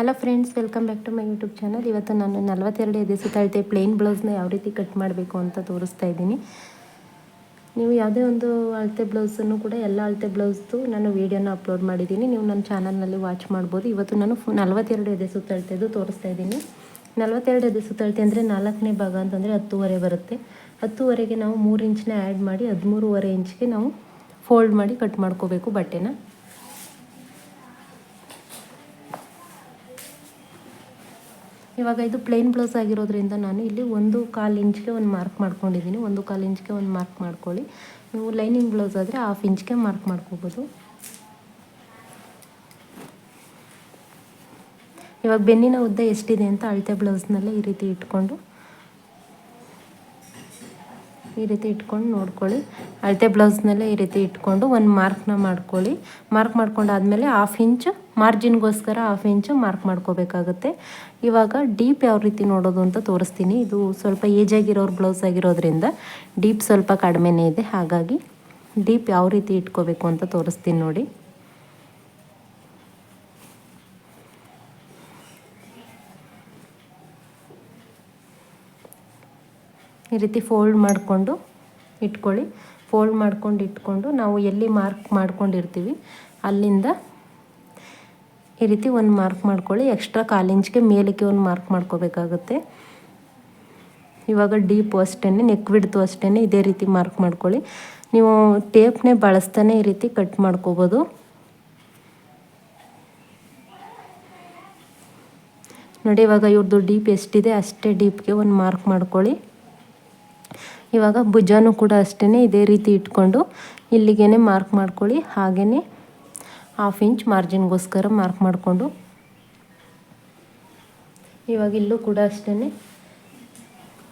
Hello friends welcome back to my YouTube channel ಇವತ್ತು ನಾನು ನಲವತ್ತೆರಡು ಎದೆ ಸುತ್ತಳತೆ ಪ್ಲೇನ್ ಬ್ಲೌಸ್ನ ಯಾವ ರೀತಿ ಕಟ್ ಮಾಡಬೇಕು ಅಂತ ತೋರಿಸ್ತಾ ಇದ್ದೀನಿ. ನೀವು ಯಾವುದೇ ಒಂದು ಅಳತೆ ಬ್ಲೌಸನ್ನು ಕೂಡ ಎಲ್ಲ ಅಳತೆ ಬ್ಲೌಸ್ದು ನಾನು ವೀಡಿಯೋನ ಅಪ್ಲೋಡ್ ಮಾಡಿದ್ದೀನಿ. ನೀವು ನನ್ನ ಚಾನಲ್ನಲ್ಲಿ ವಾಚ್ ಮಾಡ್ಬೋದು. ಇವತ್ತು ನಾನು ಫು ನಲವತ್ತೆರಡು ಎದೆ ಸುತ್ತಳತೆದು ತೋರಿಸ್ತಾ ಇದ್ದೀನಿ. ನಲವತ್ತೆರಡು ಎದೆ ಸುತ್ತಳತೆ ಅಂದರೆ ನಾಲ್ಕನೇ ಭಾಗ ಅಂತಂದರೆ ಹತ್ತುವರೆ ಬರುತ್ತೆ. ಹತ್ತುವರೆಗೆ ನಾವು ಮೂರು ಇಂಚನ್ನ ಆ್ಯಡ್ ಮಾಡಿ ಹದಿಮೂರುವರೆ ಇಂಚ್ಗೆ ನಾವು ಫೋಲ್ಡ್ ಮಾಡಿ ಕಟ್ ಮಾಡ್ಕೋಬೇಕು ಬಟ್ಟೆನ. ಇವಾಗ ಇದು ಪ್ಲೇನ್ ಬ್ಲೌಸ್ ಆಗಿರೋದ್ರಿಂದ ನಾನು ಇಲ್ಲಿ ಒಂದು ಕಾಲು ಇಂಚ್ಗೆ ಒಂದು ಮಾರ್ಕ್ ಮಾಡ್ಕೊಂಡಿದ್ದೀನಿ. ಒಂದು ಕಾಲು ಇಂಚ್ಗೆ ಒಂದು ಮಾರ್ಕ್ ಮಾಡ್ಕೊಳ್ಳಿ. ನೀವು ಲೈನಿಂಗ್ ಬ್ಲೌಸ್ ಆದರೆ ಹಾಫ್ ಇಂಚ್ಗೆ ಮಾರ್ಕ್ ಮಾಡ್ಕೋಬೋದು. ಇವಾಗ ಬೆನ್ನಿನ ಉದ್ದ ಎಷ್ಟಿದೆ ಅಂತ ಅಳತೆ ಬ್ಲೌಸ್ನಲ್ಲೇ ಈ ರೀತಿ ಇಟ್ಕೊಂಡು ಈ ರೀತಿ ಇಟ್ಕೊಂಡು ನೋಡ್ಕೊಳ್ಳಿ. ಅಳತೆ ಬ್ಲೌಸ್ನಲ್ಲೇ ಈ ರೀತಿ ಇಟ್ಕೊಂಡು ಒಂದು ಮಾರ್ಕ್ನ ಮಾಡ್ಕೊಳ್ಳಿ. ಮಾರ್ಕ್ ಮಾಡ್ಕೊಂಡಾದಮೇಲೆ ಹಾಫ್ ಇಂಚು ಮಾರ್ಜಿನ್ಗೋಸ್ಕರ ಹಾಫ್ ಇಂಚು ಮಾರ್ಕ್ ಮಾಡ್ಕೋಬೇಕಾಗುತ್ತೆ. ಇವಾಗ ಡೀಪ್ ಯಾವ ರೀತಿ ನೋಡೋದು ಅಂತ ತೋರಿಸ್ತೀನಿ. ಇದು ಸ್ವಲ್ಪ ಏಜ್ ಆಗಿರೋರು ಬ್ಲೌಸ್ ಆಗಿರೋದ್ರಿಂದ ಡೀಪ್ ಸ್ವಲ್ಪ ಕಡಿಮೆನೇ ಇದೆ. ಹಾಗಾಗಿ ಡೀಪ್ ಯಾವ ರೀತಿ ಇಟ್ಕೋಬೇಕು ಅಂತ ತೋರಿಸ್ತೀನಿ ನೋಡಿ. ಈ ರೀತಿ ಫೋಲ್ಡ್ ಮಾಡಿಕೊಂಡು ಇಟ್ಕೊಳ್ಳಿ. ಫೋಲ್ಡ್ ಮಾಡ್ಕೊಂಡು ಇಟ್ಕೊಂಡು ನಾವು ಎಲ್ಲಿ ಮಾರ್ಕ್ ಮಾಡ್ಕೊಂಡಿರ್ತೀವಿ, ಅಲ್ಲಿಂದ ಈ ರೀತಿ ಒಂದು ಮಾರ್ಕ್ ಮಾಡ್ಕೊಳ್ಳಿ. ಎಕ್ಸ್ಟ್ರಾ ಕಾಲಿಂಚ್ಗೆ ಮೇಲಕ್ಕೆ ಒಂದು ಮಾರ್ಕ್ ಮಾಡ್ಕೋಬೇಕಾಗುತ್ತೆ. ಇವಾಗ ಡೀಪು ಅಷ್ಟೇ ನೆಕ್ ಬಿಡ್ತು ಅಷ್ಟೇ ಇದೇ ರೀತಿ ಮಾರ್ಕ್ ಮಾಡ್ಕೊಳ್ಳಿ. ನೀವು ಟೇಪ್ನೇ ಬಳಸ್ತಾನೆ ಈ ರೀತಿ ಕಟ್ ಮಾಡ್ಕೋಬೋದು. ನೋಡಿ ಇವಾಗ ಇವ್ರದ್ದು ಡೀಪ್ ಎಷ್ಟಿದೆ ಅಷ್ಟೇ ಡೀಪ್ಗೆ ಒಂದು ಮಾರ್ಕ್ ಮಾಡ್ಕೊಳ್ಳಿ. ಇವಾಗ ಭುಜನೂ ಕೂಡ ಅಷ್ಟೇ ಇದೇ ರೀತಿ ಇಟ್ಕೊಂಡು ಇಲ್ಲಿಗೇ ಮಾರ್ಕ್ ಮಾಡ್ಕೊಳ್ಳಿ ಹಾಗೇ ಹಾಫ್ ಇಂಚ್ ಮಾರ್ಜಿನ್ಗೋಸ್ಕರ ಮಾರ್ಕ್ ಮಾಡಿಕೊಂಡು. ಇವಾಗ ಇಲ್ಲೂ ಕೂಡ ಅಷ್ಟೇ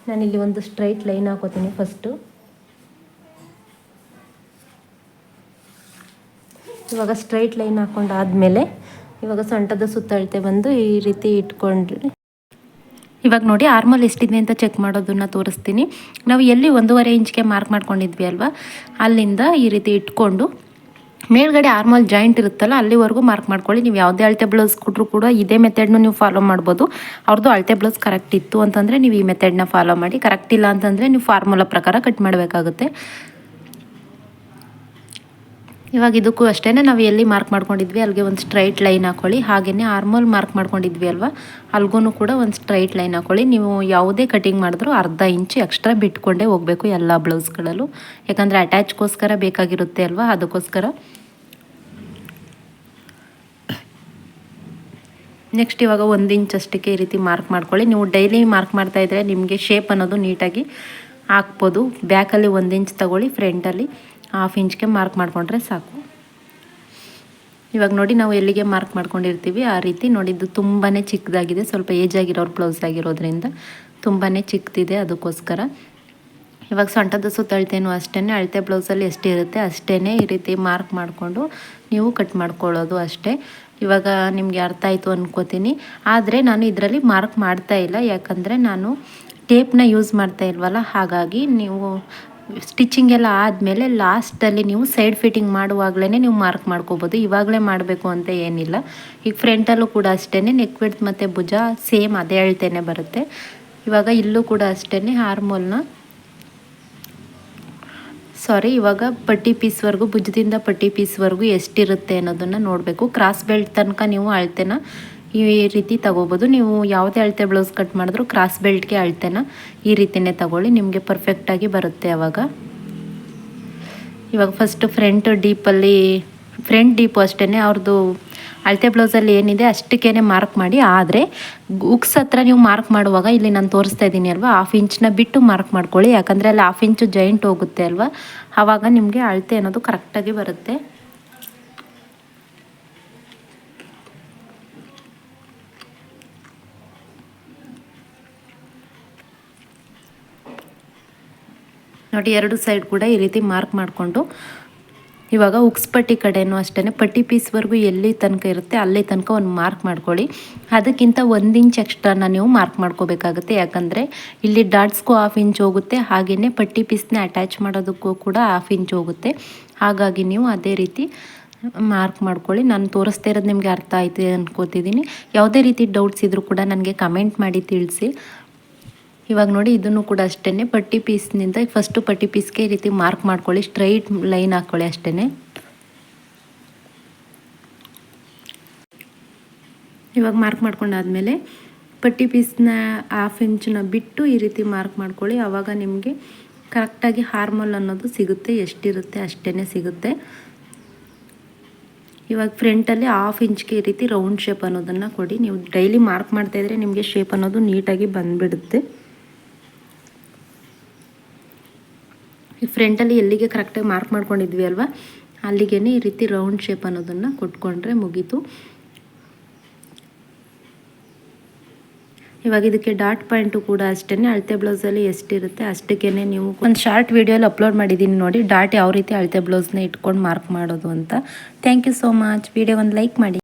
ನಾನಿಲ್ಲಿ ಒಂದು ಸ್ಟ್ರೈಟ್ ಲೈನ್ ಹಾಕೋತೀನಿ ಫಸ್ಟು ಇವಾಗ ಸ್ಟ್ರೈಟ್ ಲೈನ್ ಹಾಕ್ಕೊಂಡಾದ್ಮೇಲೆ ಇವಾಗ ಸೊಂಟದ ಸುತ್ತಳತೆ ಬಂದು ಈ ರೀತಿ ಇಟ್ಕೊಂಡ್ರೆ ಇವಾಗ ನೋಡಿ ಆರ್ಮಲ್ ಎಷ್ಟಿದೆ ಅಂತ ಚೆಕ್ ಮಾಡೋದನ್ನ ತೋರಿಸ್ತೀನಿ. ನಾವು ಎಲ್ಲಿ ಒಂದೂವರೆ ಇಂಚ್ಗೆ ಮಾರ್ಕ್ ಮಾಡ್ಕೊಂಡಿದ್ವಿ ಅಲ್ವಾ? ಅಲ್ಲಿಂದ ಈ ರೀತಿ ಇಟ್ಕೊಂಡು ಮೇಲ್ಗಡೆ ಆರ್ಮಲ್ ಜಾಯಿಂಟ್ ಇರುತ್ತಲ್ಲ, ಅಲ್ಲಿವರೆಗೂ ಮಾರ್ಕ್ ಮಾಡ್ಕೊಳ್ಳಿ. ನೀವು ಯಾವುದೇ ಅಳತೆ ಬ್ಲೌಸ್ ಕೊಟ್ಟರು ಕೂಡ ಇದೇ ಮೆಥಡ್ನು ನೀವು ಫಾಲೋ ಮಾಡ್ಬೋದು. ಅವ್ರದ್ದು ಅಳತೆ ಬ್ಲೌಸ್ ಕರೆಕ್ಟ್ ಇತ್ತು ಅಂತಂದರೆ ನೀವು ಈ ಮೆಥಡ್ನ ಫಾಲೋ ಮಾಡಿ. ಕರೆಕ್ಟ್ ಇಲ್ಲ ಅಂತಂದರೆ ನೀವು ಫಾರ್ಮುಲಾ ಪ್ರಕಾರ ಕಟ್ ಮಾಡಬೇಕಾಗುತ್ತೆ. ಇವಾಗ ಇದಕ್ಕೂ ಅಷ್ಟೇ ನಾವು ಎಲ್ಲಿ ಮಾರ್ಕ್ ಮಾಡ್ಕೊಂಡಿದ್ವಿ, ಅಲ್ಲಿಗೆ ಒಂದು ಸ್ಟ್ರೈಟ್ ಲೈನ್ ಹಾಕೊಳ್ಳಿ. ಹಾಗೆಯೇ ಆರ್ಮೋಲ್ ಮಾರ್ಕ್ ಮಾಡ್ಕೊಂಡಿದ್ವಿ ಅಲ್ವಾ? ಅಲ್ಗೂ ಕೂಡ ಒಂದು ಸ್ಟ್ರೈಟ್ ಲೈನ್ ಹಾಕೊಳ್ಳಿ. ನೀವು ಯಾವುದೇ ಕಟಿಂಗ್ ಮಾಡಿದ್ರೂ ಅರ್ಧ ಇಂಚು ಎಕ್ಸ್ಟ್ರಾ ಬಿಟ್ಕೊಂಡೇ ಹೋಗಬೇಕು ಎಲ್ಲ ಬ್ಲೌಸ್ಗಳಲ್ಲೂ ಯಾಕಂದರೆ ಅಟ್ಯಾಚ್ಗೋಸ್ಕರ ಬೇಕಾಗಿರುತ್ತೆ ಅಲ್ವಾ? ಅದಕ್ಕೋಸ್ಕರ. ನೆಕ್ಸ್ಟ್ ಇವಾಗ ಒಂದು ಇಂಚ್ ಅಷ್ಟಕ್ಕೆ ಈ ರೀತಿ ಮಾರ್ಕ್ ಮಾಡ್ಕೊಳ್ಳಿ. ನೀವು ಡೈಲಿ ಮಾರ್ಕ್ ಮಾಡ್ತಾಯಿದ್ರೆ ನಿಮಗೆ ಶೇಪ್ ಅನ್ನೋದು ನೀಟಾಗಿ ಹಾಕ್ಬೋದು. ಬ್ಯಾಕಲ್ಲಿ ಒಂದು ಇಂಚ್ ತಗೊಳ್ಳಿ ಫ್ರಂಟಲ್ಲಿ ಹಾಫ್ ಇಂಚ್ಗೆ ಮಾರ್ಕ್ ಮಾಡಿಕೊಂಡ್ರೆ ಸಾಕು. ಇವಾಗ ನೋಡಿ ನಾವು ಎಲ್ಲಿಗೆ ಮಾರ್ಕ್ ಮಾಡ್ಕೊಂಡಿರ್ತೀವಿ, ಆ ರೀತಿ ನೋಡಿದ್ದು ತುಂಬಾ ಚಿಕ್ಕದಾಗಿದೆ, ಸ್ವಲ್ಪ ಏಜ್ ಆಗಿರೋರು ಬ್ಲೌಸ್ ಆಗಿರೋದ್ರಿಂದ ತುಂಬಾ ಚಿಕ್ಕದಿದೆ ಅದಕ್ಕೋಸ್ಕರ. ಇವಾಗ ಸೊಂಟದ ಸುತ್ತ ಅಳ್ತೇನೂ ಅಷ್ಟೇ ಅಳತೆ ಬ್ಲೌಸಲ್ಲಿ ಎಷ್ಟಿರುತ್ತೆ ಅಷ್ಟೇ ಈ ರೀತಿ ಮಾರ್ಕ್ ಮಾಡಿಕೊಂಡು ನೀವು ಕಟ್ ಮಾಡ್ಕೊಳ್ಳೋದು ಅಷ್ಟೇ. ಇವಾಗ ನಿಮಗೆ ಅರ್ಥ ಆಯಿತು ಅನ್ಕೋತೀನಿ. ಆದರೆ ನಾನು ಇದರಲ್ಲಿ ಮಾರ್ಕ್ ಮಾಡ್ತಾ ಇಲ್ಲ, ಯಾಕಂದರೆ ನಾನು ಟೇಪ್ನ ಯೂಸ್ ಮಾಡ್ತಾ ಇಲ್ವಲ್ಲ, ಹಾಗಾಗಿ ನೀವು ಸ್ಟಿಚಿಂಗ್ ಎಲ್ಲ ಆದಮೇಲೆ ಲಾಸ್ಟಲ್ಲಿ ನೀವು ಸೈಡ್ ಫಿಟ್ಟಿಂಗ್ ಮಾಡುವಾಗಲೇ ನೀವು ಮಾರ್ಕ್ ಮಾಡ್ಕೋಬೋದು. ಇವಾಗಲೇ ಮಾಡಬೇಕು ಅಂತ ಏನಿಲ್ಲ. ಈಗ ಫ್ರಂಟಲ್ಲೂ ಕೂಡ ಅಷ್ಟೇ ನೆಕ್ ವಿಡ್ತ್ ಮತ್ತು ಭುಜ ಸೇಮ್ ಅದೇ ಅಳ್ತೇನೆ ಬರುತ್ತೆ. ಇವಾಗ ಇಲ್ಲೂ ಕೂಡ ಅಷ್ಟೇ ಹಾರ್ಮೋಲ್ನ ಸಾರಿ ಇವಾಗ ಪಟ್ಟಿ ಪೀಸ್ವರೆಗೂ ಭುಜದಿಂದ ಪಟ್ಟಿ ಪೀಸ್ವರೆಗೂ ಎಷ್ಟಿರುತ್ತೆ ಅನ್ನೋದನ್ನು ನೋಡಬೇಕು. ಕ್ರಾಸ್ ಬೆಲ್ಟ್ ತನಕ ನೀವು ಅಳ್ತೆನ ಈ ರೀತಿ ತಗೋಬೋದು. ನೀವು ಯಾವುದೇ ಅಳತೆ ಬ್ಲೌಸ್ ಕಟ್ ಮಾಡಿದ್ರು ಕ್ರಾಸ್ ಬೆಲ್ಟ್ಗೆ ಅಳತೆನ ಈ ರೀತಿಯೇ ತಗೊಳ್ಳಿ. ನಿಮಗೆ ಪರ್ಫೆಕ್ಟಾಗಿ ಬರುತ್ತೆ ಅವಾಗ. ಇವಾಗ ಫಸ್ಟು ಫ್ರಂಟ್ ಡೀಪಲ್ಲಿ ಫ್ರಂಟ್ ಡೀಪು ಅಷ್ಟೇ ಅವ್ರದ್ದು ಅಳತೆ ಬ್ಲೌಸಲ್ಲಿ ಏನಿದೆ ಅಷ್ಟಕ್ಕೇ ಮಾರ್ಕ್ ಮಾಡಿ. ಆದರೆ ಉಕ್ಸ್ ಹತ್ರ ನೀವು ಮಾರ್ಕ್ ಮಾಡುವಾಗ ಇಲ್ಲಿ ನಾನು ತೋರಿಸ್ತಾ ಇದ್ದೀನಿ ಅಲ್ವಾ? ಹಾಫ್ ಇಂಚ್ನ ಬಿಟ್ಟು ಮಾರ್ಕ್ ಮಾಡ್ಕೊಳ್ಳಿ. ಯಾಕಂದರೆ ಅಲ್ಲಿ ಹಾಫ್ ಇಂಚು ಜಾಯಿಂಟ್ ಹೋಗುತ್ತೆ ಅಲ್ವಾ? ಆವಾಗ ನಿಮಗೆ ಅಳತೆ ಅನ್ನೋದು ಕರೆಕ್ಟಾಗಿ ಬರುತ್ತೆ. ನೋಡಿ, ಎರಡು ಸೈಡ್ ಕೂಡ ಈ ರೀತಿ ಮಾರ್ಕ್ ಮಾಡಿಕೊಂಡು, ಇವಾಗ ಉಕ್ಸ್ ಪಟ್ಟಿ ಕಡೆಯೂ ಅಷ್ಟೇ ಪಟ್ಟಿ ಪೀಸ್ವರೆಗೂ ಎಲ್ಲಿ ತನಕ ಇರುತ್ತೆ ಅಲ್ಲಿ ತನಕ ಒಂದು ಮಾರ್ಕ್ ಮಾಡ್ಕೊಳ್ಳಿ. ಅದಕ್ಕಿಂತ ಒಂದು ಇಂಚ್ ಎಕ್ಸ್ಟ್ರಾನ ನೀವು ಮಾರ್ಕ್ ಮಾಡ್ಕೋಬೇಕಾಗುತ್ತೆ. ಯಾಕಂದರೆ ಇಲ್ಲಿ ಡಾಟ್ಸ್ಗೂ ಹಾಫ್ ಇಂಚ್ ಹೋಗುತ್ತೆ ಹಾಗೆಯೇ ಪಟ್ಟಿ ಪೀಸ್ನ ಅಟ್ಯಾಚ್ ಮಾಡೋದಕ್ಕೂ ಕೂಡ ಹಾಫ್ ಇಂಚ್ ಹೋಗುತ್ತೆ. ಹಾಗಾಗಿ ನೀವು ಅದೇ ರೀತಿ ಮಾರ್ಕ್ ಮಾಡ್ಕೊಳ್ಳಿ. ನಾನು ತೋರಿಸ್ತಾ ಇರೋದು ನಿಮಗೆ ಅರ್ಥ ಆಯಿತು ಅಂದ್ಕೋತಿದ್ದೀನಿ ಯಾವುದೇ ರೀತಿ ಡೌಟ್ಸ್ ಇದ್ದರೂ ಕೂಡ ನನಗೆ ಕಮೆಂಟ್ ಮಾಡಿ ತಿಳಿಸಿ. ಇವಾಗ ನೋಡಿ ಇದನ್ನು ಕೂಡ ಅಷ್ಟೇ ಪಟ್ಟಿ ಪೀಸ್ನಿಂದ ಫಸ್ಟು ಪಟ್ಟಿ ಪೀಸ್ಗೆ ಈ ರೀತಿ ಮಾರ್ಕ್ ಮಾಡ್ಕೊಳ್ಳಿ. ಸ್ಟ್ರೈಟ್ ಲೈನ್ ಹಾಕ್ಕೊಳ್ಳಿ ಅಷ್ಟೇ ಇವಾಗ ಮಾರ್ಕ್ ಮಾಡ್ಕೊಂಡಾದ್ಮೇಲೆ ಪಟ್ಟಿ ಪೀಸ್ನ ಹಾಫ್ ಇಂಚನ್ನ ಬಿಟ್ಟು ಈ ರೀತಿ ಮಾರ್ಕ್ ಮಾಡ್ಕೊಳ್ಳಿ. ಆವಾಗ ನಿಮಗೆ ಕರೆಕ್ಟಾಗಿ ಹಾರ್ಮೋಲ್ ಅನ್ನೋದು ಸಿಗುತ್ತೆ. ಎಷ್ಟಿರುತ್ತೆ ಅಷ್ಟೇ ಸಿಗುತ್ತೆ. ಇವಾಗ ಫ್ರಂಟಲ್ಲಿ ಹಾಫ್ ಇಂಚ್ಗೆ ಈ ರೀತಿ ರೌಂಡ್ ಶೇಪ್ ಅನ್ನೋದನ್ನು ಕೊಡಿ. ನೀವು ಡೈಲಿ ಮಾರ್ಕ್ ಮಾಡ್ತಾಯಿದ್ರೆ ನಿಮಗೆ ಶೇಪ್ ಅನ್ನೋದು ನೀಟಾಗಿ ಬಂದುಬಿಡುತ್ತೆ. ಈ ಫ್ರಂಟಲ್ಲಿ ಎಲ್ಲಿಗೆ ಕರೆಕ್ಟಾಗಿ ಮಾರ್ಕ್ ಮಾಡ್ಕೊಂಡಿದ್ವಿ ಅಲ್ವಾ? ಅಲ್ಲಿಗೆ ಈ ರೀತಿ ರೌಂಡ್ ಶೇಪ್ ಅನ್ನೋದನ್ನು ಕೊಟ್ಕೊಂಡ್ರೆ ಮುಗೀತು. ಇವಾಗ ಇದಕ್ಕೆ ಡಾಟ್ ಪಾಯಿಂಟು ಕೂಡ ಅಷ್ಟೇ ಅಳತೆ ಬ್ಲೌಸಲ್ಲಿ ಎಷ್ಟಿರುತ್ತೆ ಅಷ್ಟಕ್ಕೇ ನೀವು ಒಂದು ಶಾರ್ಟ್ ವೀಡಿಯೋಲಿ ಅಪ್ಲೋಡ್ ಮಾಡಿದ್ದೀನಿ ನೋಡಿ ಡಾಟ್ ಯಾವ ರೀತಿ ಅಳತೆ ಬ್ಲೌಸ್ನ ಇಟ್ಕೊಂಡು ಮಾರ್ಕ್ ಮಾಡೋದು ಅಂತ. Thank you so much video ಒಂದು ಲೈಕ್ ಮಾಡಿ.